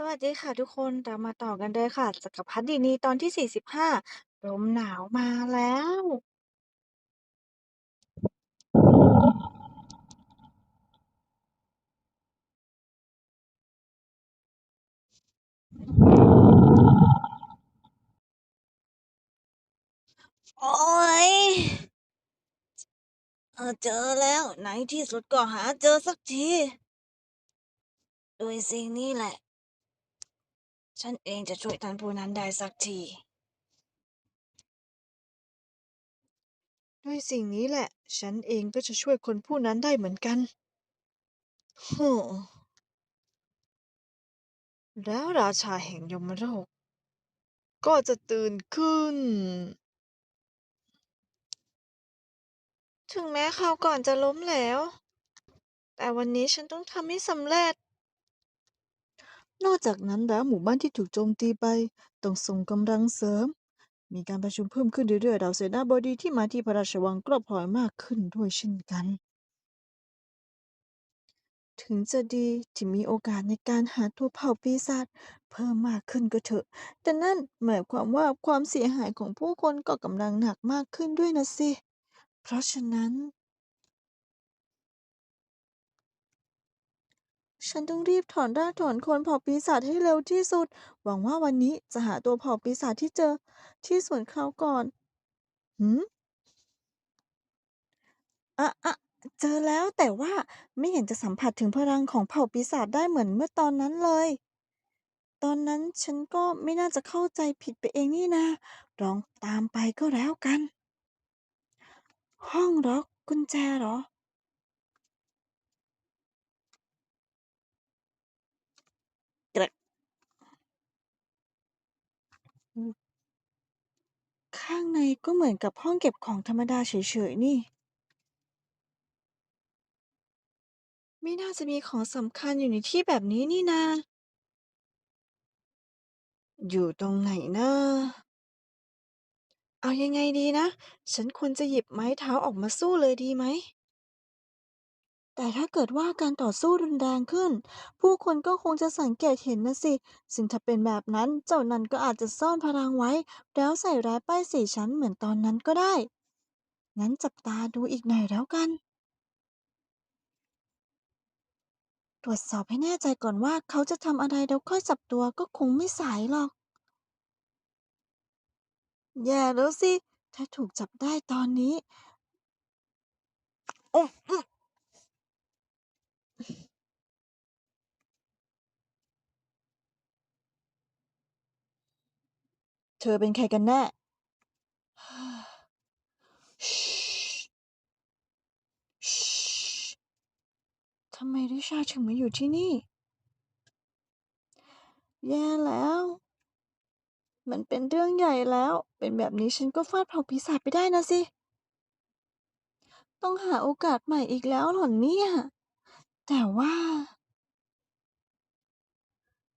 สวัสดีค่ะทุกคนเรามาต่อกันเลยค่ะจักรพรรดินีตอนที่ 45 ลมหนาวมาแล้ว โอ๊ยเออเจอแล้วในที่สุดก็หาเจอสักที ด้วยสิ่งนี้แหละ ฉันเองจะช่วยท่านผู้นั้นได้สักที ด้วยสิ่งนี้แหละ ฉันเองก็จะช่วยคนผู้นั้นได้เหมือนกันโอ้โฮแล้วราชาแห่งยมโลกก็จะตื่นขึ้น ถึงแม้คราวก่อนจะล้มเหลวแต่วันนี้ฉันต้องทำให้สำเร็จ นอกจากนั้นแล้วหมู่บ้านที่ถูกโจมตีไปต้องส่งกำลังเสริม มีการประชุมเพิ่มขึ้นเรื่อยๆเหล่าเสนาบดีที่มาที่พระราชวังก็พลอยมากขึ้นด้วยเช่นกัน ถึงจะดีที่มีโอกาสในการหาตัวเผ่าปีศาจเพิ่มมากขึ้นก็เถอะ แต่นั่นหมายความว่าความเสียหายของผู้คนก็กำลังหนักมากขึ้นด้วยนะสิ เพราะฉะนั้น ฉันต้องรีบถอนรากถอนโคนเผ่าปีศาจให้เร็วที่สุด หวังว่าวันนี้จะหาตัวเผ่าปีศาจที่เจอที่สวนคราก่อนหืออะอะเจอแล้วแต่ว่าไม่เห็นจะสัมผัสถึงพลังของเผ่าปีศาจได้เหมือนเมื่อตอนนั้นเลย ตอนนั้นฉันก็ไม่น่าจะเข้าใจผิดไปเองนี่นาลองตามไปก็แล้วกัน ห้องล็อกกุญแจเหรอ?แกรก อืม ข้างในก็เหมือนกับห้องเก็บของธรรมดาเฉยๆนี่ ไม่น่าจะมีของสำคัญอยู่ในที่แบบนี้นี่นา อยู่ตรงไหนนะ?เอายังไงดีนะ ฉันควรจะหยิบไม้เท้าออกมาสู้เลยดีไหม? แต่ถ้าเกิดว่าการต่อสู้รุนแรงขึ้น ผู้คนก็คงจะสังเกตเห็นนะสิ ซึ่งถ้าเป็นแบบนั้นเจ้านั่นก็อาจจะซ่อนพลังไว้ แล้วใส่ร้ายป้ายสีฉันเหมือนตอนนั้นก็ได้ งั้นจับตาดูอีกหน่อยแล้วกัน ตรวจสอบให้แน่ใจก่อนว่าเขาจะทำอะไรแล้วค่อยจับตัวก็คงไม่สายหรอก แย่แล้วสิ ถ้าถูกจับได้ตอนนี้ โอ้ เธอเป็นใครกันแน่?ทำไมริชาถึงมาอยู่ที่นี่?แย่แล้ว มันเป็นเรื่องใหญ่แล้ว เป็นแบบนี้ฉันก็ฟาดเผาปีศาจไปได้นะสิ ต้องหาโอกาสใหม่อีกแล้วเหรอเนี่ย?แต่ว่า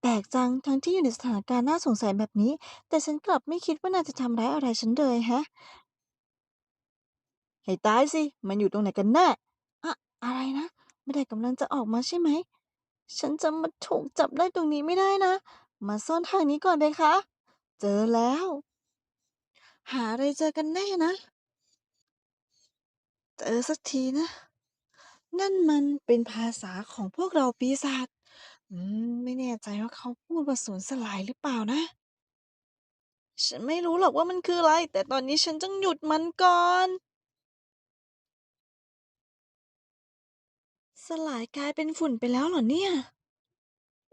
แปลกจังทั้งที่อยู่ในสถานการณ์น่าสงสัยแบบนี้ แต่ฉันกลับไม่คิดว่านายจะทำร้ายอะไรฉันเลยแฮะ ให้ตายสิ มันอยู่ตรงไหนกันแน่?อะอะไรนะไม่ได้กำลังจะออกมาใช่ไหม?ฉันจะมาถูกจับได้ตรงนี้ไม่ได้นะ มาซ่อนทางนี้ก่อนเพคะ เจอแล้ว หาอะไรเจอกันแน่นะ เจอสักทีนะ นั่นมันเป็นภาษาของพวกเหล่าปีศาจ อืม ไม่แน่ใจว่าเขาพูดว่าสูญสลายหรือเปล่านะ ฉันไม่รู้หรอกว่ามันคืออะไร แต่ตอนนี้ฉันต้องหยุดมันก่อน สลายกลายเป็นฝุ่นไปแล้วเหรอเนี่ย?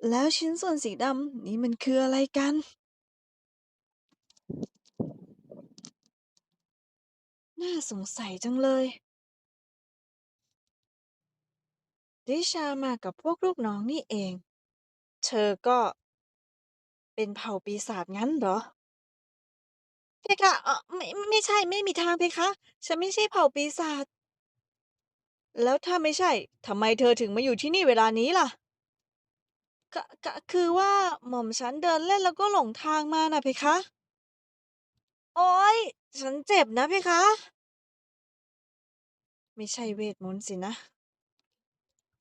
แล้วชิ้นส่วนสีดำนี่มันคืออะไรกัน?น่าสงสัยจังเลยริชามากับพวกลูกน้องนี่เอง เธอก็ เป็นเผ่าปีศาจงั้นเหรอ?เพคะ เอ่อ ไม่ ไม่ใช่ ไม่มีทางเพคะ ฉันไม่ใช่เผ่าปีศาจ แล้วถ้าไม่ใช่ ทำไมเธอถึงมาอยู่ที่นี่เวลานี้ล่ะ?กะ กะ คือว่าหม่อมฉันเดินเล่น แล้วก็หลงทางมาน่ะเพคะ โอ๊ย ฉันเจ็บนะเพคะ ไม่ใช่เวทมนต์สินะ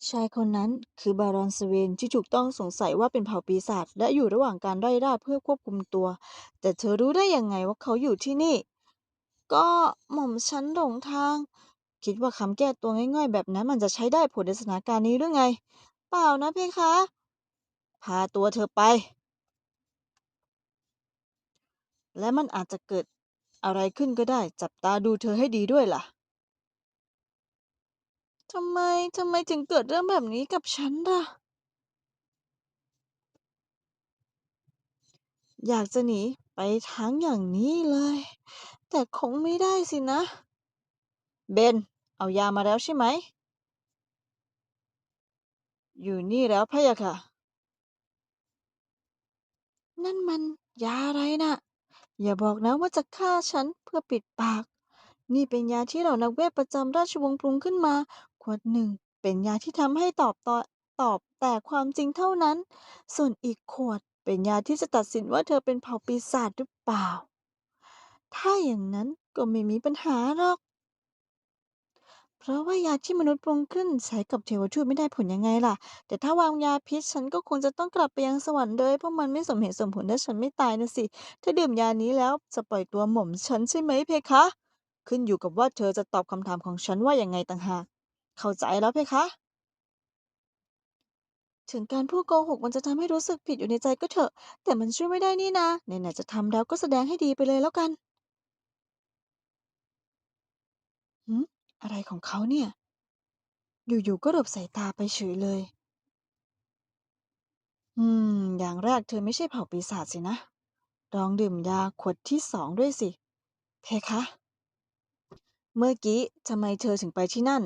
ชายคนนั้นคือบารอนสเวนที่ถูกต้องสงสัยว่าเป็นเผ่าปีศาจและอยู่ระหว่างการไล่ล่าเพื่อควบคุมตัว แต่เธอรู้ได้ยังไงว่าเขาอยู่ที่นี่ ก็หม่อมฉันหลงทาง คิดว่าคำแก้ตัวง่ายๆ แบบนั้นมันจะใช้ได้ผลในสถานการณ์นี้หรือไง เปล่านะเพคะ พาตัวเธอไป และมันอาจจะเกิดอะไรขึ้นก็ได้ จับตาดูเธอให้ดีด้วยล่ะ ทำไม ทำไมถึงเกิดเรื่องแบบนี้กับฉันล่ะ อยากจะหนีไปทางอย่างนี้เลย แต่คงไม่ได้สินะ เบน เอายามาแล้วใช่ไหม อยู่นี่แล้วพะยะค่ะ นั่นมันยาอะไรน่ะ อย่าบอกนะว่าจะฆ่าฉันเพื่อปิดปาก นี่เป็นยาที่เหล่านักเวทประจำราชวงศ์ปรุงขึ้นมาขวดหนึ่งเป็นยาที่ทำให้ตอบตอตอบแต่ความจริงเท่านั้น ส่วนอีกขวดเป็นยาที่จะตัดสินว่าเธอเป็นเผ่าปีศาจหรือเปล่า ถ้าอย่างนั้นก็ไม่มีปัญหาหรอก เพราะว่ายาที่มนุษย์ปรุงขึ้นใช้กับเทวทูตไม่ได้ผลยังไงล่ะ แต่ถ้าวางยาพิษฉันก็คงจะต้องกลับไปยังสวรรค์เลยเพราะมันไม่สมเหตุสมผลถ้าฉันไม่ตายนะสิ ถ้าดื่มยานี้แล้วจะปล่อยตัวหม่อมฉันใช่ไหมเพคะ ขึ้นอยู่กับว่าเธอจะตอบคำถามของฉันว่าอยังไงต่างหาก เข้าใจแล้วเพคะ ถึงการพูดโกหกมันจะทำให้รู้สึกผิดอยู่ในใจก็เถอะ แต่มันช่วยไม่ได้นี่นาไหนๆจะทำแล้วก็แสดงให้ดีไปเลยแล้วกันหืมอะไรของเขาเนี่ย อยู่ๆก็หลบสายตาไปเฉยเลย อืม อย่างแรกเธอไม่ใช่เผ่าปีศาจสินะ ลองดื่มยาขวดที่สองด้วยสิ เพคะ เมื่อกี้ทำไมเธอถึงไปที่นั่น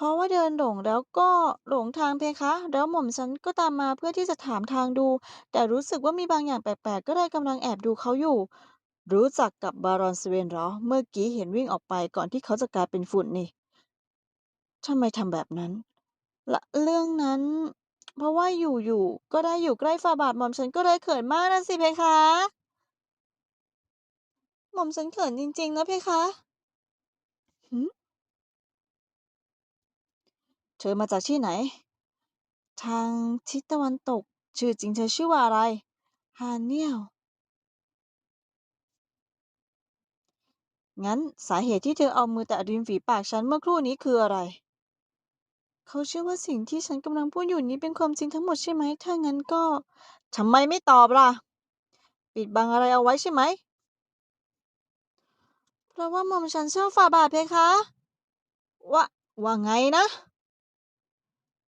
เพราะว่าเดินหลงแล้วก็หลงทางเพคะ แล้วหม่อมฉันก็ตามมาเพื่อที่จะถามทางดู แต่รู้สึกว่ามีบางอย่างแปลกๆ ก็เลยกำลังแอบดูเขาอยู่ รู้จักกับบารอนสเวนเหรอ เมื่อกี้เห็นวิ่งออกไปก่อนที่เขาจะกลายเป็นฝุ่นนี่ทำไมทำแบบนั้นละเรื่องนั้น เพราะว่าอยู่ๆก็ได้อยู่ใกล้ฝ่าบาทหม่อมฉันก็เลยเขินมากนะสิเพคะ หม่อมฉันเขินจริงๆนะเพคะหืม เธอมาจากที่ไหน ทางทิศตะวันตก ชื่อจริงเธอชื่อว่าอะไร ฮาเนียล งั้นสาเหตุที่เธอเอามือแตะริมฝีปากฉันเมื่อครู่นี้คืออะไร เขาเชื่อว่าสิ่งที่ฉันกำลังพูดอยู่นี้เป็นความจริงทั้งหมดใช่ไหม ถ้างั้นก็ทำไมไม่ตอบล่ะ ปิดบังอะไรเอาไว้ใช่ไหม เพราะว่าหม่อมฉันชอบฝ่าบาทเพคะ ว่าว่าไงนะ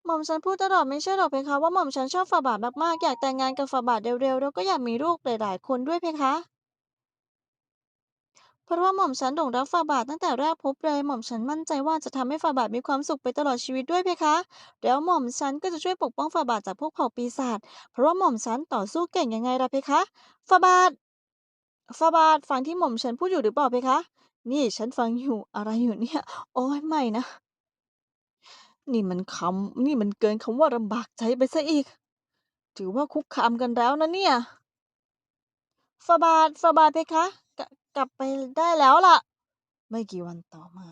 หม่อมฉันพูดตลอดไม่ใช่หรอกเพคะว่าหม่อมฉันชอบฝ่าบาทมากๆ อยากแต่งงานกับฝ่าบาทเร็วๆ แล้วก็อยากมีลูกหลายๆ คนด้วยเพคะ เพราะว่าหม่อมฉันหลงรักฝ่าบาทตั้งแต่แรกพบเลยหม่อมฉันมั่นใจว่าจะทำให้ฝ่าบาทมีความสุขไปตลอดชีวิตด้วยเพคะ แล้วหม่อมฉันก็จะช่วยปกป้องฝ่าบาทจากพวกเผ่าปีศาจเพราะว่าหม่อมฉันต่อสู้เก่งยังไงล่ะเพคะฝ่าบาทฝ่าบาทฟังที่หม่อมฉันพูดอยู่หรือเปล่าเพคะ นี่ฉันฟังอยู่อะไรอยู่เนี่ย โอ๊ยไม่นะ นี่มันคำ นี่มันเกินคำว่าลำบากใจไปเสียอีก ถือว่าคุกคามกันแล้วนะเนี่ยฝาบาทฝาบาทเพคะกกลับไปได้แล้วล่ะ ไม่กี่วันต่อมา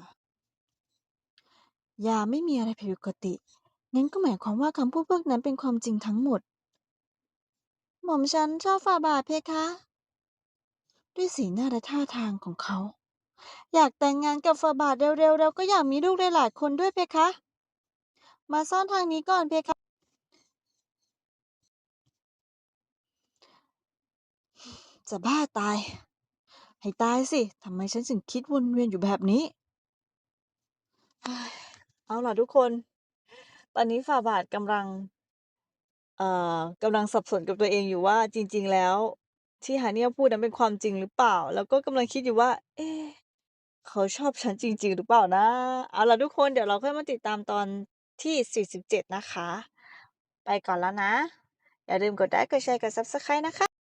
ยาไม่มีอะไรผิดปกติ งั้นก็หมายความว่าคำพูดพวกนั้นเป็นความจริงทั้งหมด หม่อมฉันชอบฝาบาทเพคะ ด้วยสีหน้าและท่าทางของเขา อยากแต่งงานกับฝาบาทเร็วๆแล้วก็อยากมีลูกหลายๆคนด้วยเพคะ มาซ่อนทางนี้ก่อนเพคะ จะบ้าตาย ให้ตายสิทำไมฉันถึงคิดวนเวียนอยู่แบบนี้ เอาล่ะทุกคน ตอนนี้ฝ่าบาทกำลัง เอ่อกำลังสับสนกับตัวเองอยู่ว่าจริง ๆ แล้ว ที่ฮาเนียพูดนั้นเป็นความจริงหรือเปล่า แล้วก็กำลังคิดอยู่ว่า เอ๊เขาชอบฉันจริง ๆ หรือเปล่านะ เอาล่ะทุกคนเดี๋ยวเราค่อยมาติดตามตอน ที่ 47 นะคะ ไปก่อนแล้วนะ อย่าลืมกดไลค์กดแชร์กด Subscribe นะคะ